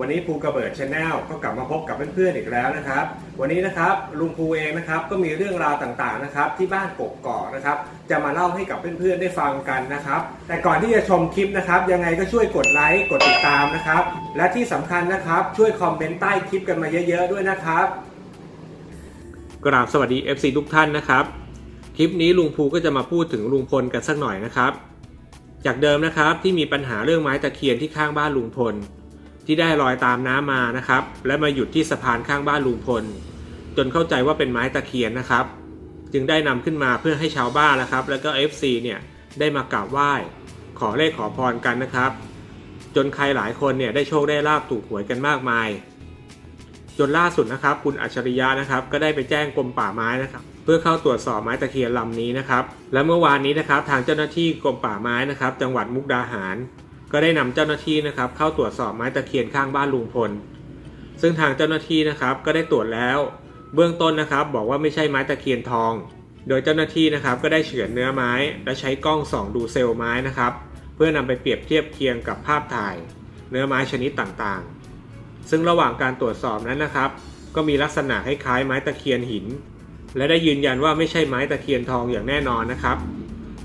วันนี้ภูกระเบิดชาแนลก็กลับมาพบกับเพื่อนๆอีกแล้วนะครับ วันนี้นะครับลุงภูเองนะครับก็มีเรื่องราวต่างๆนะครับที่บ้านกกอกนะครับ จะมาเล่าให้กับเพื่อนๆได้ฟังกันนะครับ แต่ก่อนที่จะชมคลิปนะครับยังไงก็ช่วยกดไลค์กดติดตามนะครับ และที่สำคัญนะครับช่วยคอมเมนต์ใต้คลิปกันมาเยอะๆด้วยนะครับกราบสวัสดี FC ทุกท่านนะครับ คลิปนี้ลุงภูก็จะมาพูดถึงลุงพลกันสักหน่อยนะครับ จากเดิมนะครับที่มีปัญหาเรื่องไม้ตะเคียนที่ข้างบ้านลุงพล ที่ได้ลอยตามน้ำมานะครับ และมาหยุดที่สะพานข้างบ้านลุงพล จนเข้าใจว่าเป็นไม้ตะเคียนนะครับ จึงได้นำขึ้นมาเพื่อให้ชาวบ้านนะครับ แล้วก็ FC เนี่ยได้มากราบไหว้ ขอเลขขอพรกันนะครับ จนใครหลายคนเนี่ยได้โชคได้ลาบถูกหวยกันมากมาย จนล่าสุดนะครับ คุณอัจฉริยะนะครับ ก็ได้ไปแจ้งกรมป่าไม้นะครับ เพื่อเข้าตรวจสอบไม้ตะเคียนลำนี้นะครับ และเมื่อวานนี้นะครับ ทางเจ้าหน้าที่กรมป่าไม้นะครับ จังหวัดมุกดาหาร ก็ได้นำเจ้าหน้าที่นะครับเข้าตรวจสอบไม้ตะเคียนข้างบ้านลุงพล ซึ่งทางเจ้าหน้าที่นะครับก็ได้ตรวจแล้ว เบื้องต้นนะครับบอกว่าไม่ใช่ไม้ตะเคียนทอง โดยเจ้าหน้าที่นะครับก็ได้เฉือนเนื้อไม้ และใช้กล้องส่องดูเซลล์ไม้นะครับเพื่อนำไปเปรียบเทียบเคียงกับภาพถ่าย เนื้อไม้ชนิดต่างๆ ซึ่งระหว่างการตรวจสอบนั้นนะครับ ก็มีลักษณะคล้ายๆไม้ตะเคียนหิน และได้ยืนยันว่าไม่ใช่ไม้ตะเคียนทองอย่างแน่นอนนะครับ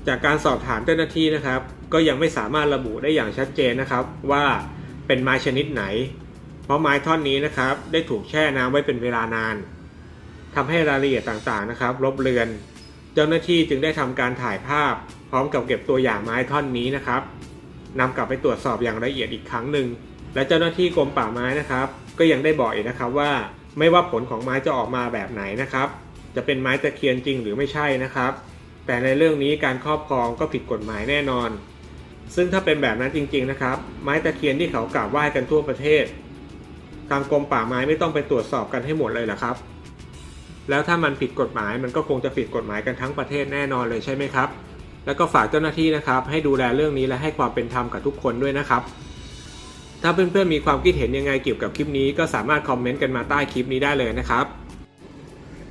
จากการสอบถามเจ้าหน้าที่นะครับ ก็ยังไม่สามารถระบุได้อย่างชัดเจนนะครับว่าเป็นไม้ชนิดไหน เพราะไม้ท่อนนี้นะครับได้ถูกแช่น้ำไว้เป็นเวลานานทำให้รายละเอียดต่างๆนะครับลบเลือน เจ้าหน้าที่จึงได้ทำการถ่ายภาพ พร้อมกับเก็บตัวอย่างไม้ท่อนนี้นะครับนำกลับไปตรวจสอบอย่างละเอียดอีกครั้งหนึ่งและเจ้าหน้าที่กรมป่าไม้นะครับ ก็ยังได้บอกอีกนะครับว่าไม่ว่าผลของไม้จะออกมาแบบไหนนะครับ จะเป็นไม้ตะเคียนจริงหรือไม่ใช่นะครับ แต่ในเรื่องนี้การครอบครองก็ผิดกฎหมายแน่นอน ซึ่งถ้าเป็นแบบนั้นจริง ๆ นะครับ ไม้ตะเคียนที่เขากราบไหว้กันทั่วประเทศ ทางกรมป่าไม้ไม่ต้องไปตรวจสอบกันให้หมดเลยหรอครับ แล้วถ้ามันผิดกฎหมายมันก็คงจะผิดกฎหมายกันทั้งประเทศแน่นอนเลยใช่ไหมครับ แล้วก็ฝากเจ้าหน้าที่นะครับ ให้ดูแลเรื่องนี้และให้ความเป็นธรรมกับทุกคนด้วยนะครับ ถ้าเพื่อนๆมีความคิดเห็นยังไงเกี่ยวกับคลิปนี้ก็สามารถคอมเมนต์กันมาใต้คลิปนี้ได้เลยนะครับ